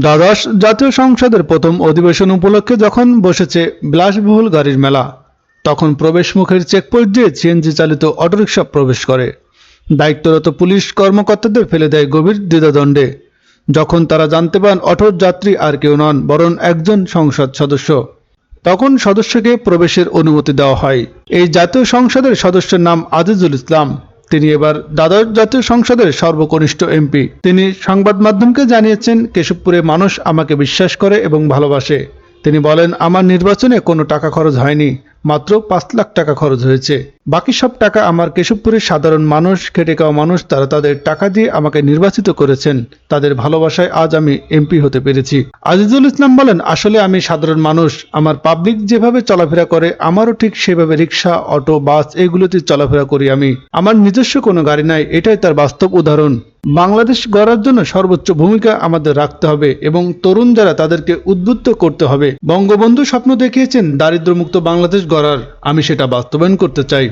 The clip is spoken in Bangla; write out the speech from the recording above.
দ্বাদশ জাতীয় সংসদের প্রথম অধিবেশন উপলক্ষে যখন বসেছে বিলাসবহুল গাড়ির মেলা, তখন প্রবেশ মুখের চেকপোস্ট দিয়ে সিএনজি চালিত অটোরিকশা প্রবেশ করে। দায়িত্বরত পুলিশ কর্মকর্তাদের ফেলে দেয় গভীর দ্বিধাদ্বন্দ্বে। যখন তারা জানতে পান অটোর যাত্রী আর কেউ নন, বরং একজন সংসদ সদস্য, তখন সদস্যকে প্রবেশের অনুমতি দেওয়া হয়। এই জাতীয় সংসদের সদস্যের নাম আজিজুল ইসলাম। তিনি এবার দ্বাদশ জাতীয় সংসদের সর্বকনিষ্ঠ এমপি। তিনি সংবাদ মাধ্যমকে জানিয়েছেন, কেশবপুরে মানুষ আমাকে বিশ্বাস করে এবং ভালোবাসে। তিনি বলেন, আমার নির্বাচনে কোনো টাকা খরচ হয়নি। মাত্র পাঁচ লাখ টাকা খরচ হয়েছে। বাকি সব টাকা আমার কেশবপুরের সাধারণ মানুষ, খেটে খাওয়া মানুষ, তারা তাদের টাকা দিয়ে আমাকে নির্বাচিত করেছেন। তাদের ভালোবাসায় আজ আমি এমপি হতে পেরেছি। আজিজুল ইসলাম বলেন, আসলে আমি সাধারণ মানুষ। আমার পাবলিক যেভাবে চলাফেরা করে, আমারও ঠিক সেভাবে রিক্সা, অটো, বাস, এগুলোতে চলাফেরা করি আমি। আমার নিজস্ব কোনো গাড়ি নাই, এটাই তার বাস্তব উদাহরণ। বাংলাদেশ গড়ার জন্য সর্বোচ্চ ভূমিকা আমাদের রাখতে হবে এবং তরুণ যারা তাদেরকে উদ্বুদ্ধ করতে হবে। বঙ্গবন্ধু স্বপ্ন দেখিয়েছেন, দারিদ্র্যমুক্ত বাংলাদেশ গড়ার। আমি সেটা বাস্তবায়ন করতে চাই।